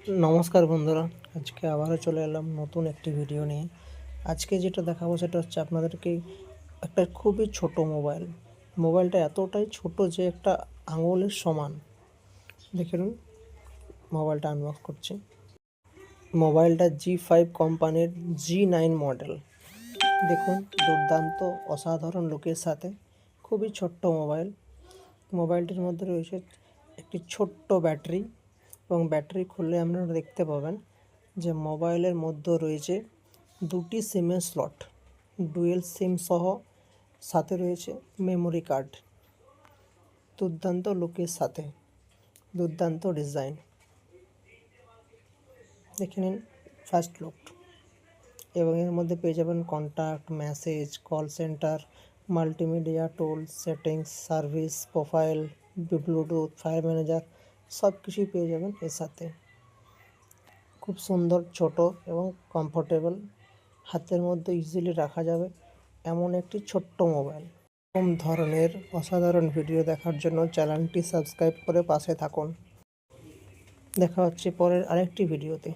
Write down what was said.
নমস্কার বন্ধুরা, আজকে আবারও চলে এলাম নতুন একটি ভিডিও নিয়ে। আজকে যেটা দেখাবো সেটা হচ্ছে আপনাদেরকে একটা খুবই ছোট মোবাইল মোবাইলটা এতটাই ছোট যে একটা আঙুলের সমান। দেখুন মোবাইলটা আনবক্স করছি। মোবাইলটা জি ফাইভ কোম্পানির জি নাইন মডেল দেখুন, দুর্দান্ত, অসাধারণ লোকের সাথে খুবই ছোট্ট মোবাইল মোবাইলটির মধ্যে রয়েছে একটি ছোট্ট ব্যাটারি এবং ব্যাটারি খুললে আপনারা দেখতে পাবেন যে মোবাইলের মধ্যে রয়েছে দুটি সিমের স্লট। ডুয়েল সিম সহ সাথে রয়েছে মেমোরি কার্ড। দুর্দান্ত লুকের সাথে। দুর্দান্ত ডিজাইন। দেখে নিন ফার্স্ট লুক। এবং এর মধ্যে পেয়ে যাবেন contact message, call centre, multimedia tool, settings, service, profile, Bluetooth file manager সব কিছুই পেয়ে যাবেন এর সাথে। খুব সুন্দর, ছোট এবং কমফোর্টেবল হাতের মধ্যে ইজিলি রাখা যাবে এমন একটি ছোট্ট মোবাইল এরকম ধরনের অসাধারণ ভিডিও দেখার জন্য চ্যানেলটি সাবস্ক্রাইব করে পাশে থাকুন। দেখা হচ্ছে পরের আরেকটি ভিডিওতে